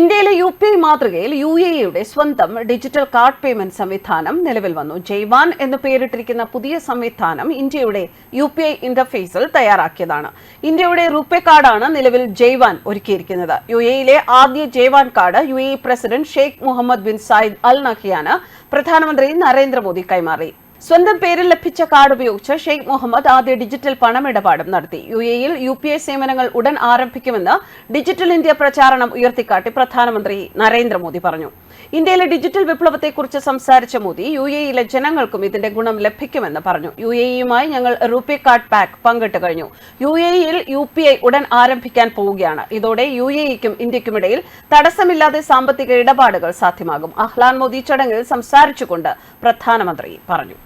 ഇന്ത്യയിലെ U P I മാതൃകയിൽ U A ഇയുടെ സ്വന്തം ഡിജിറ്റൽ കാർഡ് പേയ്മെന്റ് സംവിധാനം നിലവിൽ വന്നു. ജയ്വാൻ എന്ന് പേരിട്ടിരിക്കുന്ന പുതിയ സംവിധാനം ഇന്ത്യയുടെ യു പി ഐ ഇന്റർഫേസിൽ തയ്യാറാക്കിയതാണ്. ഇന്ത്യയുടെ റൂപേ കാർഡാണ് നിലവിൽ ജയ്വാൻ ഒരുക്കിയിരിക്കുന്നത്. യു എയിലെ ആദ്യ Jaywan card U A president Sheikh Mohammed bin Zayed Al നഹിയാന് പ്രധാനമന്ത്രി നരേന്ദ്രമോദി കൈമാറി. സ്വന്തം പേരിൽ ലഭിച്ച കാർഡ് ഉപയോഗിച്ച് ഷെയ്ഖ് മുഹമ്മദ് ആദ്യ ഡിജിറ്റൽ പണമിടപാടും നടത്തി. യു എയിൽ യു പി ഐ സേവനങ്ങൾ ഉടൻ ആരംഭിക്കുമെന്ന് ഡിജിറ്റൽ ഇന്ത്യ പ്രചാരണം ഉയർത്തിക്കാട്ടി പ്രധാനമന്ത്രി നരേന്ദ്രമോദി പറഞ്ഞു. ഇന്ത്യയിലെ ഡിജിറ്റൽ വിപ്ലവത്തെക്കുറിച്ച് സംസാരിച്ച മോദി യു എയിലെ ജനങ്ങൾക്കും ഇതിന്റെ ഗുണം ലഭിക്കുമെന്ന് പറഞ്ഞു. യു എയുമായി ഞങ്ങൾ റൂപേ കാർഡ് പാക്ക് പങ്കിട്ട് കഴിഞ്ഞു. യു എയിൽ യു പി ഐ ഉടൻ ആരംഭിക്കാൻ പോവുകയാണ്. ഇതോടെ യു എയ്ക്കും ഇന്ത്യക്കുമിടയിൽ തടസ്സമില്ലാതെ സാമ്പത്തിക ഇടപാടുകൾ സാധ്യമാകും. അഹ്ലാൻ മോദി ചടങ്ങിൽ സംസാരിച്ചുകൊണ്ട് പ്രധാനമന്ത്രി പറഞ്ഞു.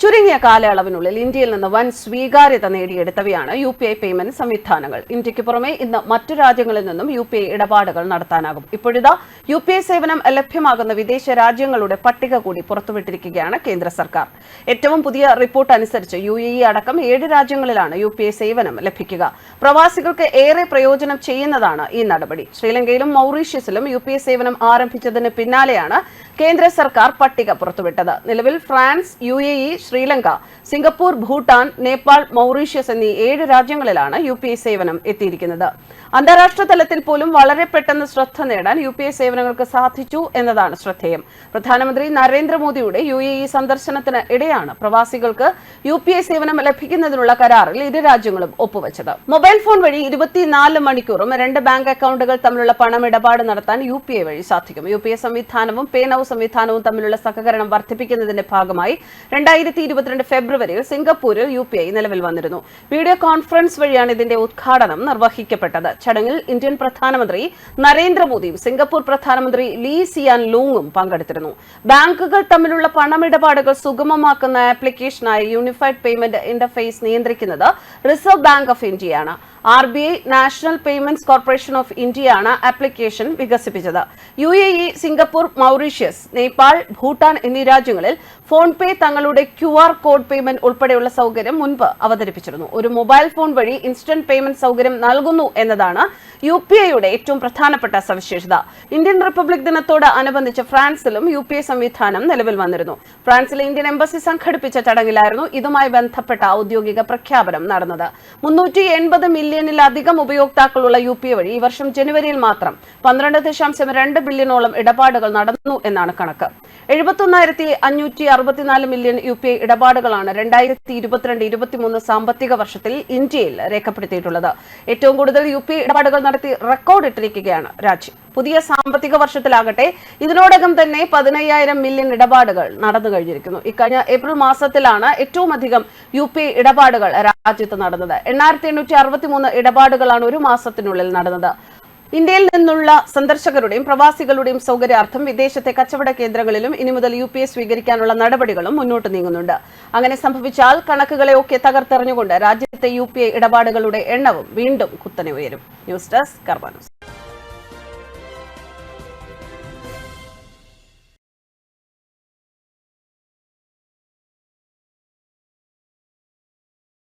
ചുരുങ്ങിയ കാലയളവിനുള്ളിൽ ഇന്ത്യയിൽ നിന്ന് വൻ സ്വീകാര്യത നേടിയെടുത്തവയാണ് യു പി ഐ പേയ്മെന്റ് സംവിധാനങ്ങൾ. ഇന്ത്യയ്ക്ക് പുറമെ ഇന്ന് മറ്റു രാജ്യങ്ങളിൽ നിന്നും യു പി ഐ ഇടപാടുകൾ നടത്താനാകും. ഇപ്പോഴിതാ യു പി ഐ സേവനം ലഭ്യമാകുന്ന വിദേശ രാജ്യങ്ങളുടെ പട്ടിക കൂടി പുറത്തുവിട്ടിരിക്കുകയാണ് കേന്ദ്ര സർക്കാർ. ഏറ്റവും പുതിയ റിപ്പോർട്ട് അനുസരിച്ച് യു എ ഇ അടക്കം ഏഴ് രാജ്യങ്ങളിലാണ് യു പി ഐ സേവനം ലഭിക്കുക. പ്രവാസികൾക്ക് ഏറെ പ്രയോജനം ചെയ്യുന്നതാണ് ഈ നടപടി. ശ്രീലങ്കയിലും മൗറീഷ്യസിലും യു പി ഐ സേവനം ആരംഭിച്ചതിന് പിന്നാലെയാണ് കേന്ദ്ര സർക്കാർ പട്ടിക പുറത്തുവിട്ടത്. നിലവിൽ France U A E Sri Lanka Singapore Bhutan Nepal Mauritius എന്നീ ഏഴ് രാജ്യങ്ങളിലാണ് യു പി ഐ സേവനം എത്തിയിരിക്കുന്നത്. അന്താരാഷ്ട്ര തലത്തിൽ പോലും വളരെ പെട്ടെന്ന് ശ്രദ്ധ നേടാൻ യു പി ഐ സേവനങ്ങൾക്ക് സാധിച്ചു എന്നതാണ് ശ്രദ്ധേയം. പ്രധാനമന്ത്രി നരേന്ദ്രമോദിയുടെ യു എ ഇ സന്ദർശനത്തിന് ഇടെയാണ് പ്രവാസികൾക്ക് യു പി ഐ സേവനം ലഭിക്കുന്നതിനുള്ള കരാറിൽ ഇരു രാജ്യങ്ങളും ഒപ്പുവച്ചത്. മൊബൈൽ ഫോൺ വഴി ഇരുപത്തിനാല് മണിക്കൂറും രണ്ട് ബാങ്ക് അക്കൗണ്ടുകൾ തമ്മിലുള്ള പണമിടപാട് നടത്താൻ യു പി ഐ വഴി സാധിക്കും. യു പി ഐ സംവിധാനവും പേ നൌ സംവിധാനവും തമ്മിലുള്ള സഹകരണം വർദ്ധിപ്പിക്കുന്നതിന്റെ ഭാഗമായി രണ്ടായിരത്തി ഇരുപത്തിരണ്ട് ഫെബ്രുവരിയിൽ സിംഗപ്പൂരിൽ യു പി ഐ നിലവിൽ വന്നിരുന്നു. വീഡിയോ കോൺഫറൻസ് വഴിയാണ് ഇതിന്റെ ഉദ്ഘാടനം നിർവഹിക്കപ്പെട്ടത്. ചടങ്ങിൽ ഇന്ത്യൻ പ്രധാനമന്ത്രി നരേന്ദ്രമോദിയും സിംഗപ്പൂർ പ്രധാനമന്ത്രി ലീ സിയാൻ ലൂങ്ങും പങ്കെടുത്തിരുന്നു. ബാങ്കുകൾ തമ്മിലുള്ള പണമിടപാടുകൾ സുഗമമാക്കുന്ന ആപ്ലിക്കേഷനായ യൂണിഫൈഡ് പേയ്മെന്റ് ഇന്റർഫേസ് നിയന്ത്രിക്കുന്നത് റിസർവ് ബാങ്ക് ഓഫ് ഇന്ത്യയാണ്. R B I national payments corporation of ഇന്ത്യയാണ് ആപ്ലിക്കേഷൻ വികസിപ്പിച്ചത്. U A E Singapore Mauritius Nepal Bhutan എന്നീ രാജ്യങ്ങളിൽ ഫോൺ പേ തങ്ങളുടെ ക്യു ആർ കോഡ് പേയ്മെന്റ് ഉൾപ്പെടെയുള്ള സൗകര്യം മുൻപ് അവതരിപ്പിച്ചിരുന്നു. ഒരു മൊബൈൽ ഫോൺ വഴി ഇൻസ്റ്റന്റ് പേയ്മെന്റ് സൗകര്യം നൽകുന്നു എന്നതാണ് യു പി ഐയുടെ ഏറ്റവും പ്രധാനപ്പെട്ട സവിശേഷത. ഇന്ത്യൻ റിപ്പബ്ലിക് ദിനത്തോട് അനുബന്ധിച്ച് ഫ്രാൻസിലും യു പി ഐ സംവിധാനം നിലവിൽ വന്നിരുന്നു. ഫ്രാൻസിലെ ഇന്ത്യൻ എംബസി സംഘടിപ്പിച്ച ചടങ്ങിലായിരുന്നു ഇതുമായി ബന്ധപ്പെട്ട ഔദ്യോഗിക പ്രഖ്യാപനം നടന്നത്. മുന്നൂറ്റി എൺപത് മില്യണിലധികം ഉപയോക്താക്കളുള്ള യു പി വഴി ഈ വർഷം ജനുവരിയിൽ മാത്രം പന്ത്രണ്ട് ദശാംശം രണ്ട് ബില്യണോളം ഇടപാടുകൾ നടന്നു എന്നാണ് കണക്ക്. എഴുപത്തൊന്നായിരത്തി അഞ്ഞൂറ്റി അറുപത്തിനാല് മില്യൺ യു പി ഐ ഇടപാടുകളാണ് രണ്ടായിരത്തി ഇരുപത്തിരണ്ട് ഇരുപത്തിമൂന്ന് സാമ്പത്തിക വർഷത്തിൽ ഇന്ത്യയിൽ രേഖപ്പെടുത്തിയിട്ടുള്ളത്. ഏറ്റവും കൂടുതൽ യു പി ഇടപാടുകൾ നടത്തി റെക്കോർഡ് ഇട്ടിരിക്കുകയാണ് രാജ്യം. പുതിയ സാമ്പത്തിക വർഷത്തിലാകട്ടെ. ഇതിനോടകം തന്നെ പതിനയ്യായിരം മില്യൺ ഇടപാടുകൾ നടന്നു കഴിഞ്ഞിരിക്കുന്നു. ഇക്കഴിഞ്ഞ ഏപ്രിൽ മാസത്തിലാണ് ഏറ്റവും അധികം യു പി ഇടപാടുകൾ രാജ്യത്ത് നടന്നത്. എണ്ണായിരത്തി എണ്ണൂറ്റി അറുപത്തിമൂന്ന് ഇടപാടുകളാണ് ഒരു മാസത്തിനുള്ളിൽ നടന്നത്. ഇന്ത്യയിൽ നിന്നുള്ള സന്ദർശകരുടെയും പ്രവാസികളുടെയും സൗകര്യാർത്ഥം വിദേശത്തെ കച്ചവട കേന്ദ്രങ്ങളിലും ഇനി മുതൽ യു പി ഐ സ്വീകരിക്കാനുള്ള നടപടികളും മുന്നോട്ട് നീങ്ങുന്നുണ്ട്. അങ്ങനെ സംഭവിച്ചാൽ കണക്കുകളെയൊക്കെ തകർത്തെറിഞ്ഞുകൊണ്ട് രാജ്യത്തെ യു പി ഐ ഇടപാടുകളുടെ എണ്ണവും വീണ്ടും കുത്തനെ ഉയരും. News desk കർമാനൂസ്